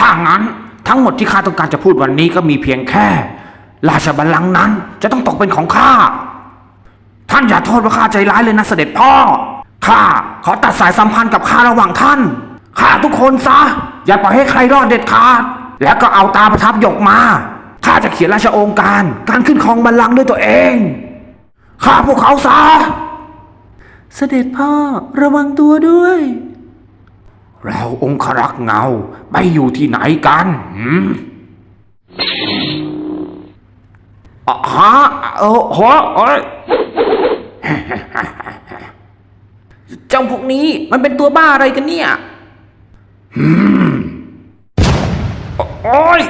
ถ้างั้นทั้งหมดที่ข้าต้องการจะพูดวันนี้ก็มีเพียงแค่ ราชบัลลังก์นั้นจะต้องตกเป็นของข้า ท่านอย่าโทษว่าข้าใจร้ายเลยนะเสด็จพ่อ ข้าขอตัดสายสัมพันธ์กับข้าระหว่างท่าน ข้าทุกคนซะ อย่าปล่อยให้ใครรอดเด็ดขาด แล้วก็เอาตาประทับหยกมา ข้าจะเขียนราชโองการ การขึ้นครองบัลลังก์ด้วยตัวเอง ข้าพวกเขาซะ เสด็จพ่อระวังตัวด้วย แล้วองครักษ์เงาไปอยู่ที่ไหนกันฮะเออโหเอ้ยจ้าพวกนี้มันเป็นตัวบ้าอะไรกันเนี่ยโอ้ย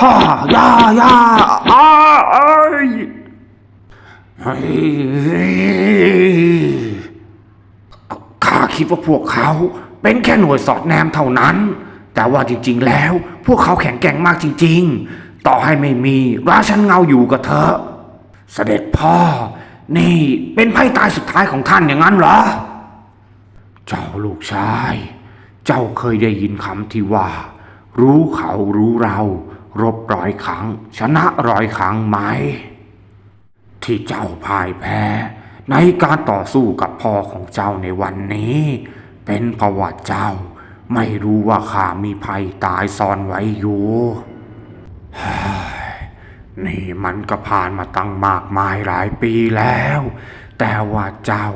ฮ่ายายาอ้าเอ้ยเฮ้ย คิดว่าพวกเขาเป็นแค่หน่วยสอดแนมเท่านั้น แต่ว่าจริงๆแล้ว พวกเขาแข็งแกร่งมากจริง ๆ ต่อให้ไม่มีราชันเงาอยู่ก็เถอะเสด็จพ่อ นี่เป็นไพ่ตายสุดท้ายของท่านอย่างนั้นเหรอ เจ้าลูกชาย เจ้าเคยได้ยินคำที่ว่า รู้เขารู้เรา รบร้อยครั้ง ชนะร้อยครั้งไหม ที่เจ้าพ่ายแพ้ ในการต่อสู้กับพ่อของเจ้าในวันนี้ เป็นเพระว่าเจ้า ไม่รู้ว่าข้ามีภัยตายซ่อนไว้อยู่นี่มันก็ผ่านมาตั้งมากมายหลายปีแล้ว แต่ว่าเจ้า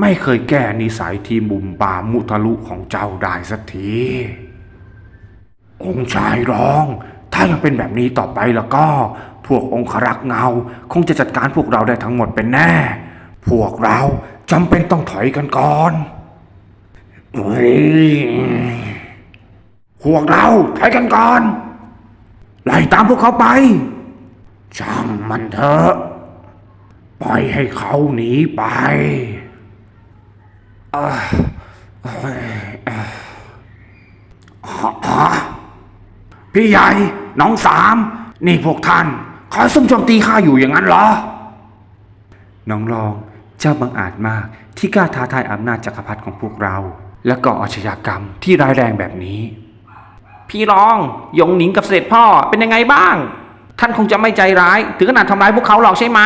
ไม่เคยแก้นิสัยที่บุ่มบามมุทะลุของเจ้าได้สักที องค์ชายร้อง ถ้ายังเป็นแบบนี้ต่อไปแล้วก็ พวกองครักษ์เงา คงจะจัดการพวกเราได้ทั้งหมดเป็นแน่ พวกเราจำเป็นต้องถอยกันก่อนพวกเราถอยกันก่อน ไล่ตามพวกเขาไป ช่างมันเถอะปล่อยให้เขาหนีไปพี่ใหญ่น้องสาม นี่พวกท่านคอยซุ่มโจมตีข้าอยู่อย่างนั้นเหรอ น้องรอง เจ้าบังอาจมากที่กล้าท้าทายอำนาจจักรพรรดิของพวกเรา และก่ออาชญากรรมที่ร้ายแรงแบบนี้ พี่รองยงหนิงกับเสด็จพ่อเป็นยังไงบ้าง ท่านคงจะไม่ใจร้าย ถึงขนาดทำร้ายพวกเขาหรอกใช่ไหม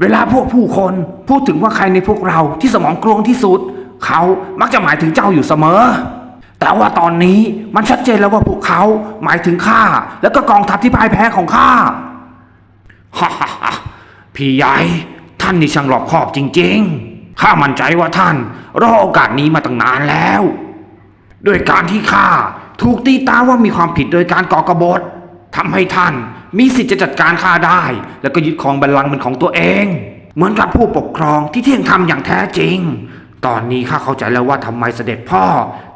เวลาพวกผู้คนพูดถึงว่าใครในพวกเราที่สมองกลวงที่สุด เขามักจะหมายถึงเจ้าอยู่เสมอ แต่ว่าตอนนี้มันชัดเจนแล้วว่าพวกเขาหมายถึงข้าแล้วก็กองทัพที่พ่ายแพ้ของข้าฮ่าฮ่าฮ่าพี่ใหญ่ ท่านนี่ช่างรอบคอบจริง ๆ ข้ามั่นใจว่าท่าน รอโอกาสนี้มาตั้งนานแล้วด้วยการที่ข้าถูกตีตาว่ามีความผิดโดยการก่อกบฏทำให้ท่านมีสิทธิ์จะจัดการข้าได้ แล้วก็ยึดครองบัลลังก์เป็นของตัวเอง เหมือนกับผู้ปกครองที่เที่ยงธรรมอย่างแท้จริง ตอนนี้ข้าเข้าใจแล้วว่าทำไมเสด็จพ่อ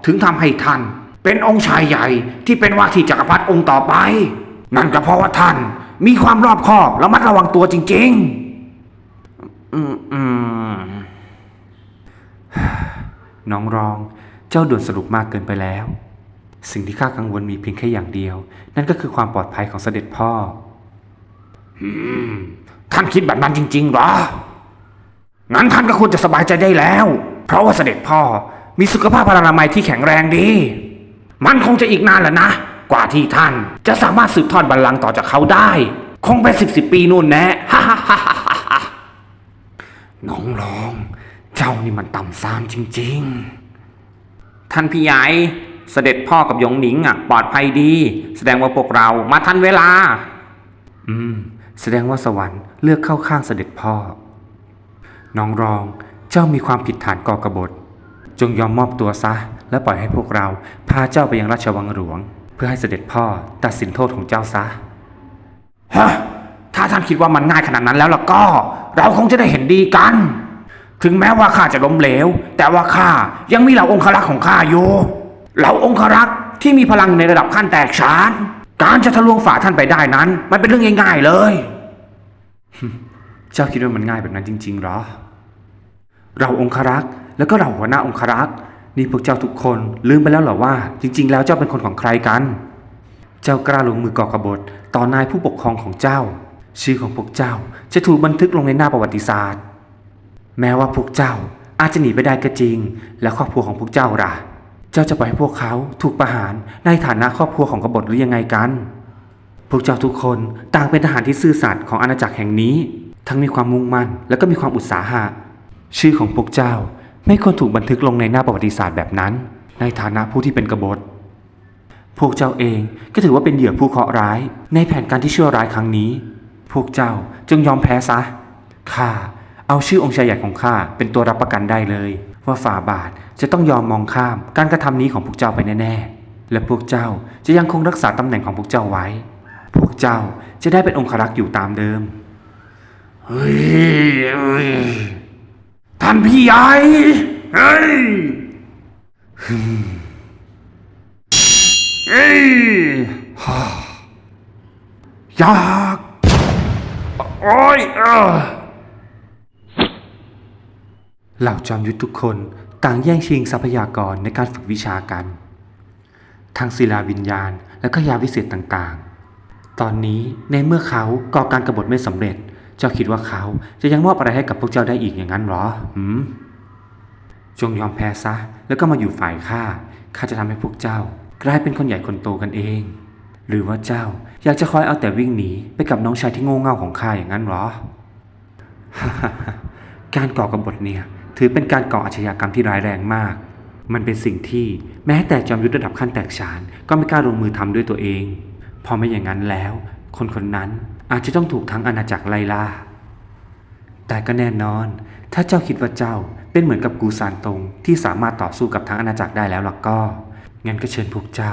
ถึงทำให้ท่าน เป็นองค์ชายใหญ่ที่เป็นว่าที่จักรพรรดิองค์ต่อไป นั่นก็เพราะว่าท่านมีความรอบคอบและมัดระวังตัวจริง ๆ อืมน้องรอง เจ้าด่วนสรุปมากเกินไปแล้ว สิ่งที่ข้ากังวลมีเพียงแค่อย่างเดียว นั่นก็คือความปลอดภัยของเสด็จพ่อท่านคิดแบบนั้นจริง ๆ หรอ งั้นท่านก็ควรจะสบายใจได้แล้ว เพราะว่าเสด็จพ่อมีสุขภาพพลานามัยที่แข็งแรงดี มันคงจะอีกนานแหละนะ กว่าที่ท่านจะสามารถสืบทอดบัลลังก์ต่อจากเขาได้ คงเป็นสิบสิบปีนู่นแน่ฮ่ฮ่าฮ่าฮ่า น้องรอง เจ้านี่มันต่ำซามจริง ๆ ท่านพี่ใหญ่เสด็จพ่อกับยงหนิงอะปลอดภัยดี แสดงว่าพวกเรามาทันเวลา อืม แสดงว่าสวรรค์เลือกเข้าข้างเสด็จพ่อ น้องรอง เจ้ามีความผิดฐานก่อกบฏ จงยอมมอบตัวซะ และปล่อยให้พวกเราพาเจ้าไปยังราชวังหลวง เพื่อให้เสด็จพ่อตัดสินโทษของเจ้าซะ ฮะ ท่านคิดว่ามันง่ายขนาดนั้นแล้วล่ะก็ เราคงจะได้เห็นดีกัน ถึงแม้ว่าข้าจะล้มเหลว แต่ว่าข้ายังมีเหล่าองครักษ์ของข้าอยู่เหล่าองครักษ์ที่มีพลังในระดับขั้นแตกฉานการจะทะลวงฝ่าท่านไปได้นั้น มันเป็นเรื่องง่ายๆเลย เจ้าคิดว่ามันง่ายแบบนั้นจริงๆหรอ เราองครักษ์แล้วก็เราหัวหน้าองครักษ์นี่พวกเจ้าทุกคนลืมไปแล้วเหรอว่า จริง ๆ แล้วเจ้าเป็นคนของใครกัน เจ้ากล้าลงมือก่อกบฏต่อนายผู้ปกครองของเจ้า ชื่อของพวกเจ้าจะถูกบันทึกลงในหน้าประวัติศาสตร์ แม้ว่าพวกเจ้าอาจจะหนีไปได้ก็จริง แล้วครอบครัวของพวกเจ้าล่ะ เจ้าจะปล่อยให้พวกเขาถูกประหารในฐานะครอบครัวของกบฏหรือยังไงกัน พวกเจ้าทุกคนต่างเป็นทหารที่ซื่อสัตย์ของอาณาจักรแห่งนี้ ทั้งมีความมุ่งมั่นและก็มีความอุตสาหะ ชื่อของพวกเจ้าไม่ควรถูกบันทึกลงในหน้าประวัติศาสตร์แบบนั้น ในฐานะผู้ที่เป็นกบฏ พวกเจ้าเองก็ถือว่าเป็นเหยื่อผู้เคราะห์ร้าย ในแผนการที่ชั่วร้ายครั้งนี้ พวกเจ้าจงยอมแพ้ซะ ข้าเอาชื่อองค์ชายใหญ่ของข้าเป็นตัวรับประกันได้เลย ว่าฝ่าบาทจะต้องยอมมองข้ามการกระทำนี้ของพวกเจ้าไปแน่ๆ และพวกเจ้าจะยังคงรักษาตำแหน่งของพวกเจ้าไว้ พวกเจ้าจะได้เป็นองครักษ์อยู่ตามเดิม เฮ้ย ท่านพี่ใหญ่เฮ้ยฮึเฮ้ยฮ่ายาก โอ้ยเออเหล่าจอมยุทธทุกคนต่างแย่งชิงทรัพยากรในการฝึกวิชากัน ทั้งศิลาวิญญาณและก็ยาวิเศษต่างๆ ตอนนี้ในเมื่อเขาก่อการกรบฏไม่สำเร็จ เจ้าคิดว่าเขาจะยังมอบอะไรให้กับพวกเจ้าได้อีกอย่างนั้นหรอหืมจงยอมแพ้ซะ แล้วก็มาอยู่ฝ่ายข้าข้าจะทำให้พวกเจ้ากลายเป็นคนใหญ่คนโตกันเอง หรือว่าเจ้าอยากจะคอยเอาแต่วิ่งหนีไปกับน้องชายที่โง่เง่าของข้าอย่างนั้นหรอ การก่อกบฏเนี่ย ถือเป็นการก่ออาชญากรรมที่ร้ายแรงมาก มันเป็นสิ่งที่แม้แต่จอมยุทธระดับขั้นแตกฉาน ก็ไม่กล้าลงมือทำด้วยตัวเอง พอไม่อย่างนั้นแล้ว คนคนนั้นอาจจะต้องถูกทั้งอาณาจักรไล่ล่า แต่ก็แน่นอน ถ้าเจ้าคิดว่าเจ้าเป็นเหมือนกับกูซานตงที่สามารถต่อสู้กับทั้งอาณาจักรได้แล้วล่ะก็ งั้นก็เชิญพวกเจ้า